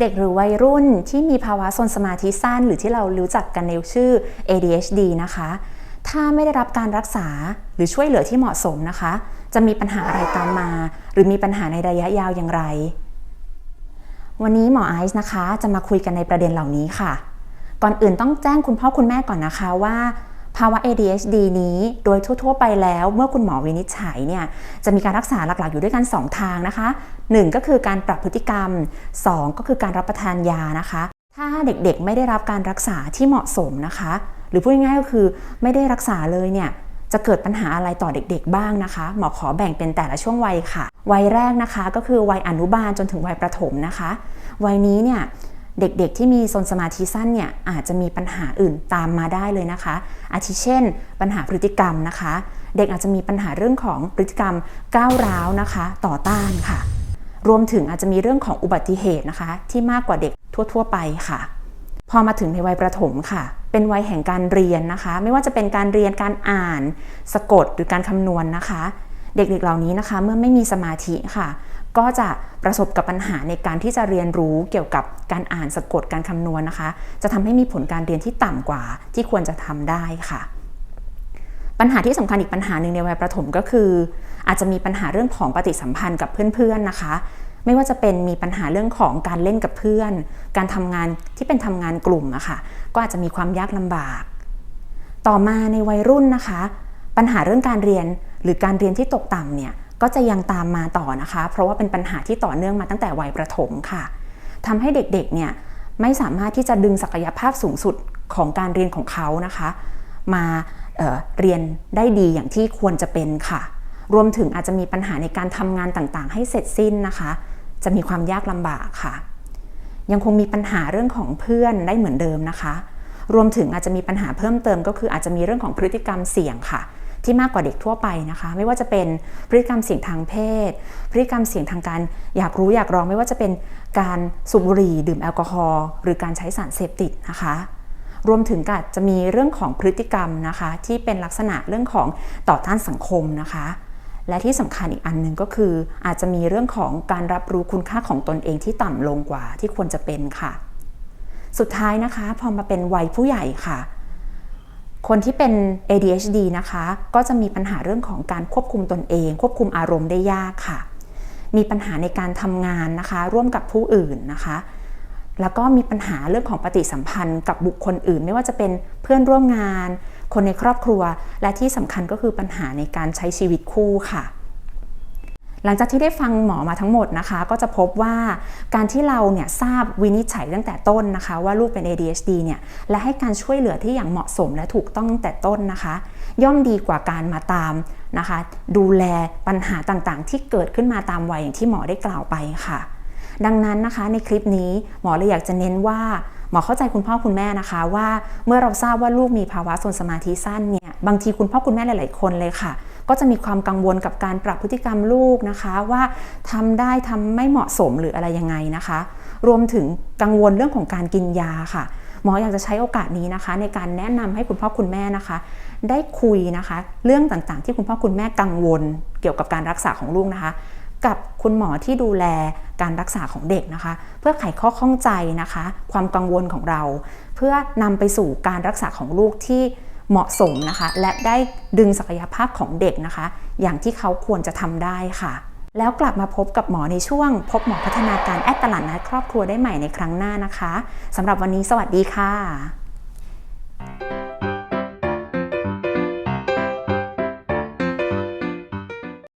เด็กหรือวัยรุ่นที่มีภาวะซนสมาธิสั้น หรือที่เรารู้จักกันในชื่อ ADHD นะคะ ถ้าไม่ได้รับการรักษาหรือช่วยเหลือที่เหมาะสมนะคะ จะมีปัญหาอะไรตามมา หรือมีปัญหาในระยะยาวอย่างไร วันนี้หมอไอซ์นะคะ จะมาคุยกันในประเด็นเหล่านี้ค่ะ ก่อนอื่นต้องแจ้งคุณพ่อคุณแม่ก่อนนะคะว่า ภาวะ ADHD นี้โดยทั่ว ๆ ไปแล้วเมื่อคุณหมอวินิจฉัยเนี่ยจะมีการรักษาหลัก ๆ อยู่ด้วยกัน 2 ทางนะคะ 1 ก็คือการปรับพฤติกรรม 2 ก็คือการรับประทานยานะคะ ถ้าเด็กๆไม่ได้รับการรักษาที่เหมาะสมนะคะ หรือพูดง่ายๆก็คือไม่ได้รักษาเลยเนี่ยจะเกิดปัญหาอะไรต่อเด็กๆบ้างนะคะ หมอขอแบ่งเป็นแต่ละช่วงวัยค่ะ วัยแรกนะคะก็คือวัยอนุบาลจนถึงวัยประถมนะคะ วัยนี้เนี่ย เด็กๆที่มีโซนสมาธิสั้นเนี่ยอาจจะมีปัญหาอื่นตามมาได้เลยนะคะ อาทิเช่น ปัญหาพฤติกรรมนะคะ เด็กอาจจะมีปัญหาเรื่องของพฤติกรรมก้าวร้าวนะคะ ต่อต้านค่ะ รวมถึงอาจจะมีเรื่องของอุบัติเหตุนะคะ ที่มากกว่าเด็กทั่ว ๆ ไปค่ะ พอมาถึงในวัยประถมค่ะ เป็นวัยแห่งการเรียนนะคะ ไม่ว่าจะเป็นการเรียนการอ่าน สะกดหรือการคำนวณนะคะ เด็กๆเหล่านี้นะคะ เมื่อไม่มีสมาธิค่ะ ก็จะประสบกับปัญหาในการที่จะเรียนรู้เกี่ยวกับการอ่านสะกดการคำนวณนะคะ จะทำให้มีผลการเรียนที่ต่ำกว่าที่ควรจะทำได้ค่ะปัญหาที่สำคัญอีกปัญหาหนึ่งในวัยประถมก็คือ อาจจะมีปัญหาเรื่องของปฏิสัมพันธ์กับเพื่อนๆนะคะ ไม่ว่าจะเป็นมีปัญหาเรื่องของการเล่นกับเพื่อน การทำงานที่เป็นทำงานกลุ่มอะค่ะก็อาจจะมีความยากลำบาก ต่อมาในวัยรุ่นนะคะ ปัญหาเรื่องการเรียนหรือการเรียนที่ตกต่ำเนี่ย ก็จะยังตามมาต่อนะคะ เพราะว่าเป็นปัญหาที่ต่อเนื่องมาตั้งแต่วัยประถมค่ะทำให้เด็กๆเนี่ยไม่สามารถที่จะดึงศักยภาพสูงสุดของการเรียนของเขานะคะ มาเเรียนได้ดีอย่างที่ควรจะเป็นค่ะ รวมถึงอาจจะมีปัญหาในการทำงานต่างๆ ให้เสร็จสิ้นนะคะ จะมีความยากลำบากค่ะ ยังคงมีปัญหาเรื่องของเพื่อนได้เหมือนเดิมนะคะ รวมถึงอาจจะมีปัญหาเพิ่มเติม ก็คืออาจจะมีเรื่องของพฤติกรรมเสี่ยงค่ะ ที่มากกว่าเด็กทั่วไปนะคะ ไม่ว่าจะเป็นพฤติกรรมเสี่ยงทางเพศ พฤติกรรมเสี่ยงทางการอยากรู้อยากลองไม่ว่าจะเป็นการสูบบุหรี่ดื่มแอลกอฮอล์หรือการใช้สารเสพติดนะคะรวมถึงก็จะมีเรื่องของพฤติกรรมนะคะ ที่เป็นลักษณะเรื่องของต่อต้านสังคมนะคะ และที่สำคัญอีกอันหนึ่งก็คือ อาจจะมีเรื่องของการรับรู้คุณค่าของตนเองที่ต่ำลงกว่าที่ควรจะเป็นค่ะ สุดท้ายนะคะ พอมาเป็นวัยผู้ใหญ่ค่ะ คนที่เป็น ADHD นะคะ ก็จะมีปัญหาเรื่องของการควบคุมตนเอง ควบคุมอารมณ์ได้ยากค่ะ มีปัญหาในการทำงานนะคะ ร่วมกับผู้อื่นนะคะ แล้วก็มีปัญหาเรื่องของปฏิสัมพันธ์กับบุคคลอื่น ไม่ว่าจะเป็นเพื่อนร่วมงาน คนในครอบครัว และที่สำคัญก็คือปัญหาในการใช้ชีวิตคู่ค่ะ หลังจากที่ได้ฟังหมอมาทั้งหมดนะคะ ก็จะพบว่าการที่เราเนี่ยทราบวินิจฉัยตั้งแต่ต้นนะคะ ว่าลูกเป็น ADHD เนี่ยและให้การช่วยเหลือที่อย่างเหมาะสมและถูกต้องตั้งแต่ต้นนะคะ ย่อมดีกว่าการมาตามนะคะ ดูแลปัญหาต่างๆ ที่เกิดขึ้นมาตามวัยอย่างที่หมอได้กล่าวไปค่ะ ดังนั้นนะคะในคลิปนี้หมอเลยอยากจะเน้นว่าหมอเข้าใจคุณพ่อคุณแม่นะคะว่าเมื่อเราทราบว่าลูกมีภาวะโซนสมาธิสั้นเนี่ยบางทีคุณพ่อคุณแม่หลาย ๆ คนเลยค่ะ ก็จะมีความกังวลกับการปรับพฤติกรรมลูกนะคะว่าทำได้ทำไม่เหมาะสมหรืออะไรยังไงนะคะ รวมถึงกังวลเรื่องของการกินยาค่ะหมออยากจะใช้โอกาสนี้นะคะ ในการแนะนำให้คุณพ่อคุณแม่นะคะ ได้คุยนะคะ เรื่องต่างๆ ที่คุณพ่อคุณแม่กังวล เกี่ยวกับการรักษาของลูกนะคะ กับคุณหมอที่ดูแลการรักษาของเด็กนะคะ เพื่อไขข้อข้องใจนะคะ ความกังวลของเรา เพื่อนำไปสู่การรักษาของลูกที่ เหมาะสมนะคะ และได้ดึงศักยภาพของเด็กนะคะ อย่างที่เขาควรจะทำได้ค่ะ แล้วกลับมาพบกับหมอในช่วง พบหมอพัฒนาการแอดตลาดนัดครอบครัวได้ใหม่ในครั้งหน้านะคะสำหรับวันนี้สวัสดีค่ะ